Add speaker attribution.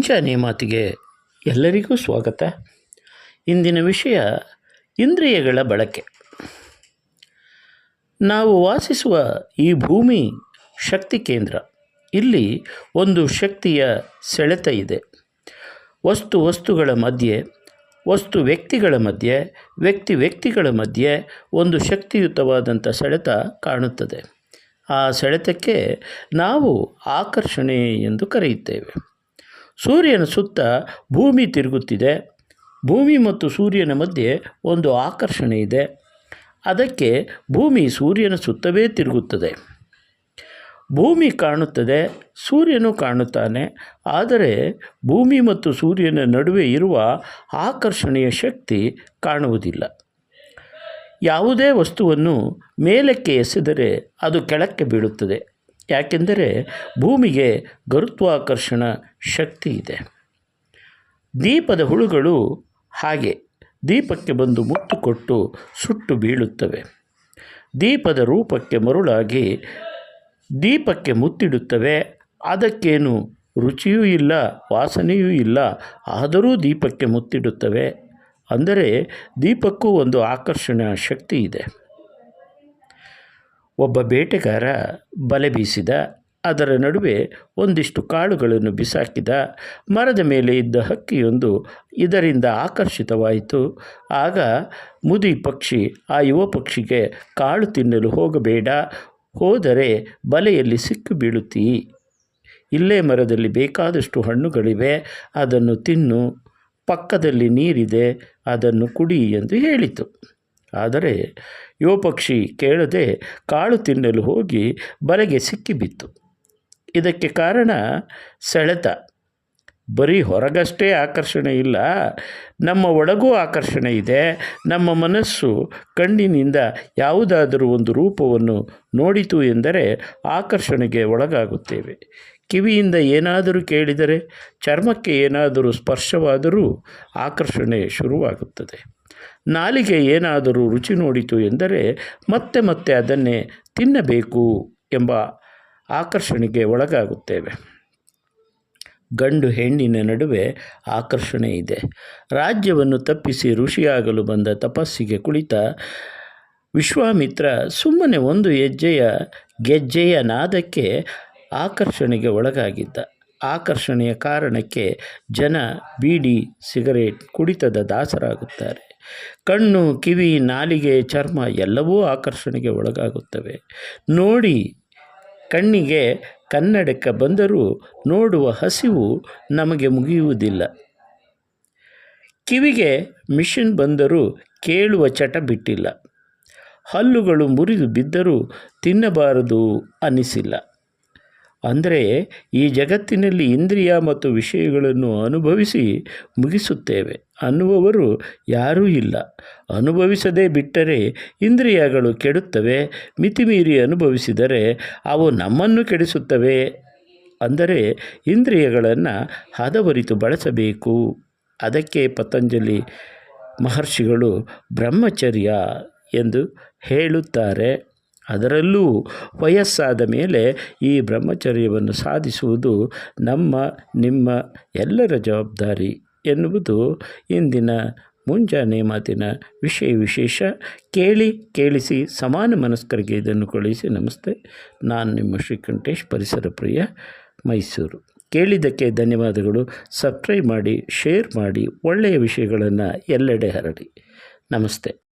Speaker 1: ಮುಂಜಾನೆ ಮಾತಿಗೆ ಎಲ್ಲರಿಗೂ ಸ್ವಾಗತ. ಇಂದಿನ ವಿಷಯ ಇಂದ್ರಿಯಗಳ ಬಳಕೆ. ನಾವು ವಾಸಿಸುವ ಈ ಭೂಮಿ ಶಕ್ತಿ ಕೇಂದ್ರ. ಇಲ್ಲಿ ಒಂದು ಶಕ್ತಿಯ ಸೆಳೆತ ಇದೆ. ವಸ್ತು ವಸ್ತುಗಳ ಮಧ್ಯೆ, ವಸ್ತು ವ್ಯಕ್ತಿಗಳ ಮಧ್ಯೆ, ವ್ಯಕ್ತಿ ವ್ಯಕ್ತಿಗಳ ಮಧ್ಯೆ ಒಂದು ಶಕ್ತಿಯುತವಾದಂಥ ಸೆಳೆತ ಕಾಣುತ್ತದೆ. ಆ ಸೆಳೆತಕ್ಕೆ ನಾವು ಆಕರ್ಷಣೆ ಎಂದು ಕರೆಯುತ್ತೇವೆ. ಸೂರ್ಯನ ಸುತ್ತ ಭೂಮಿ ತಿರುಗುತ್ತಿದೆ. ಭೂಮಿ ಮತ್ತು ಸೂರ್ಯನ ಮಧ್ಯೆ ಒಂದು ಆಕರ್ಷಣೆ ಇದೆ. ಅದಕ್ಕೆ ಭೂಮಿ ಸೂರ್ಯನ ಸುತ್ತವೇ ತಿರುಗುತ್ತದೆ. ಭೂಮಿ ಕಾಣುತ್ತದೆ, ಸೂರ್ಯನು ಕಾಣುತ್ತಾನೆ. ಆದರೆ ಭೂಮಿ ಮತ್ತು ಸೂರ್ಯನ ನಡುವೆ ಇರುವ ಆಕರ್ಷಣೆಯ ಶಕ್ತಿ ಕಾಣುವುದಿಲ್ಲ. ಯಾವುದೇ ವಸ್ತುವನ್ನು ಮೇಲಕ್ಕೆ ಎಸೆದರೆ ಅದು ಕೆಳಕ್ಕೆ ಬೀಳುತ್ತದೆ. ಯಾಕೆಂದರೆ ಭೂಮಿಗೆ ಗುರುತ್ವಾಕರ್ಷಣ ಶಕ್ತಿ ಇದೆ. ದೀಪದ ಹುಳುಗಳು ಹಾಗೆ ದೀಪಕ್ಕೆ ಬಂದು ಮುತ್ತು ಕೊಟ್ಟು ಸುಟ್ಟು ಬೀಳುತ್ತವೆ. ದೀಪದ ರೂಪಕ್ಕೆ ಮರುಳಾಗಿ ದೀಪಕ್ಕೆ ಮುತ್ತಿಡುತ್ತವೆ. ಅದಕ್ಕೇನು ರುಚಿಯೂ ಇಲ್ಲ, ವಾಸನೆಯೂ ಇಲ್ಲ, ಆದರೂ ದೀಪಕ್ಕೆ ಮುತ್ತಿಡುತ್ತವೆ. ಅಂದರೆ ದೀಪಕ್ಕೂ ಒಂದು ಆಕರ್ಷಣ ಶಕ್ತಿ ಇದೆ. ಒಬ್ಬ ಬೇಟೆಗಾರ ಬಲೆ ಬೀಸಿದ, ಅದರ ನಡುವೆ ಒಂದಿಷ್ಟು ಕಾಳುಗಳನ್ನು ಬಿಸಾಕಿದ, ಮರದ ಮೇಲೆ ಇದ್ದ ಹಕ್ಕಿಯೊಂದು ಇದರಿಂದ ಆಕರ್ಷಿತವಾಯಿತು. ಆಗ ಮುದಿ ಪಕ್ಷಿ ಆ ಯುವ ಪಕ್ಷಿಗೆ, ಕಾಳು ತಿನ್ನಲು ಹೋಗಬೇಡ, ಹೋದರೆ ಬಲೆಯಲ್ಲಿ ಸಿಕ್ಕು ಬೀಳುತ್ತೀ. ಇಲ್ಲೇ ಮರದಲ್ಲಿ ಬೇಕಾದಷ್ಟು ಹಣ್ಣುಗಳಿವೆ, ಅದನ್ನು ತಿನ್ನು. ಪಕ್ಕದಲ್ಲಿ ನೀರಿದೆ, ಅದನ್ನು ಕುಡಿ ಎಂದು ಹೇಳಿತು. ಆದರೆ ಯುವ ಪಕ್ಷಿ ಕೇಳದೆ ಕಾಳು ತಿನ್ನಲು ಹೋಗಿ ಬಲೆಗೆ ಸಿಕ್ಕಿಬಿತ್ತು. ಇದಕ್ಕೆ ಕಾರಣ ಸೆಳೆತ. ಬರೀ ಹೊರಗಷ್ಟೇ ಆಕರ್ಷಣೆ ಇಲ್ಲ, ನಮ್ಮ ಒಳಗೂ ಆಕರ್ಷಣೆ ಇದೆ, ನಮ್ಮ ಮನಸ್ಸು ಕಣ್ಣಿನಿಂದ ಯಾವುದಾದರೂ ಒಂದು ರೂಪವನ್ನು ನೋಡಿತು ಎಂದರೆ ಆಕರ್ಷಣೆಗೆ ಒಳಗಾಗುತ್ತೇವೆ. ಕಿವಿಯಿಂದ ಏನಾದರೂ ಕೇಳಿದರೆ, ಚರ್ಮಕ್ಕೆ ಏನಾದರೂ ಸ್ಪರ್ಶವಾದರೂ ಆಕರ್ಷಣೆ ಶುರುವಾಗುತ್ತದೆ. ನಾಲಿಗೆ ಏನಾದರೂ ರುಚಿ ನೋಡಿತು ಎಂದರೆ, ಮತ್ತೆ ಮತ್ತೆ ಅದನ್ನೇ ತಿನ್ನಬೇಕು ಎಂಬ ಆಕರ್ಷಣೆಗೆ ಒಳಗಾಗುತ್ತೇವೆ. ಗಂಡು ಹೆಣ್ಣಿನ ನಡುವೆ ಆಕರ್ಷಣೆ ಇದೆ. ರಾಜ್ಯವನ್ನು ತಪ್ಪಿಸಿ ಋಷಿಯಾಗಲು ಬಂದ ತಪಸ್ಸಿಗೆ ಕುಳಿತ ವಿಶ್ವಾಮಿತ್ರ ಸುಮ್ಮನೆ ಒಂದು ಹೆಜ್ಜೆಯ ಗೆಜ್ಜೆಯ ನಾದಕ್ಕೆ ಆಕರ್ಷಣೆಗೆ ಒಳಗಾಗಿದ್ದ. ಆಕರ್ಷಣೆಯ ಕಾರಣಕ್ಕೆ ಜನ ಬೀಡಿ ಸಿಗರೇಟ್ ಕುಡಿತದ ದಾಸರಾಗುತ್ತಾರೆ. ಕಣ್ಣು, ಕಿವಿ, ನಾಲಿಗೆ, ಚರ್ಮ ಎಲ್ಲವೂ ಆಕರ್ಷಣೆಗೆ ಒಳಗಾಗುತ್ತವೆ. ನೋಡಿ, ಕಣ್ಣಿಗೆ ಕನ್ನಡಕ ಬಂದರೂ ನೋಡುವ ಹಸಿವು ನಮಗೆ ಮುಗಿಯುವುದಿಲ್ಲ. ಕಿವಿಗೆ ಮಿಷಿನ್ ಬಂದರೂ ಕೇಳುವ ಚಟ ಬಿಟ್ಟಿಲ್ಲ. ಹಲ್ಲುಗಳು ಮುರಿದು ಬಿದ್ದರೂ ತಿನ್ನಬಾರದು ಅನ್ನಿಸಿಲ್ಲ. ಅಂದರೆ ಈ ಜಗತ್ತಿನಲ್ಲಿ ಇಂದ್ರಿಯ ಮತ್ತು ವಿಷಯಗಳನ್ನು ಅನುಭವಿಸಿ ಮುಗಿಸುತ್ತೇವೆ ಅನ್ನುವವರು ಯಾರೂ ಇಲ್ಲ. ಅನುಭವಿಸದೇ ಬಿಟ್ಟರೆ ಇಂದ್ರಿಯಗಳು ಕೆಡುತ್ತವೆ. ಮಿತಿಮೀರಿ ಅನುಭವಿಸಿದರೆ ಅವು ನಮ್ಮನ್ನು ಕೆಡಿಸುತ್ತವೆ. ಅಂದರೆ ಇಂದ್ರಿಯಗಳನ್ನು ಹದವರಿತು ಬಳಸಬೇಕು. ಅದಕ್ಕೆ ಪತಂಜಲಿ ಮಹರ್ಷಿಗಳು ಬ್ರಹ್ಮಚರ್ಯ ಎಂದು ಹೇಳುತ್ತಾರೆ. ಅದರಲ್ಲೂ ವಯಸ್ಸಾದ ಮೇಲೆ ಈ ಬ್ರಹ್ಮಚರ್ಯವನ್ನು ಸಾಧಿಸುವುದು ನಮ್ಮ, ನಿಮ್ಮ ಎಲ್ಲರ ಜವಾಬ್ದಾರಿ ಎನ್ನುವುದು ಇಂದಿನ ಮುಂಜಾನೆ ಮಾತಿನ ವಿಷಯ ವಿಶೇಷ. ಕೇಳಿ, ಕೇಳಿಸಿ, ಸಮಾನ ಮನಸ್ಕರಿಗೆ ಇದನ್ನು ಕಳುಹಿಸಿ ನಮಸ್ತೆ. ನಾನು ನಿಮ್ಮ ಶ್ರೀಕಂಠೇಶ್, ಪರಿಸರ ಪ್ರಿಯ ಮೈಸೂರು. ಕೇಳಿದ್ದಕ್ಕೆ ಧನ್ಯವಾದಗಳು. ಸಬ್ಸ್ಕ್ರೈಬ್ ಮಾಡಿ, ಶೇರ್ ಮಾಡಿ, ಒಳ್ಳೆಯ ವಿಷಯಗಳನ್ನು ಎಲ್ಲೆಡೆ ಹರಡಿ. ನಮಸ್ತೆ.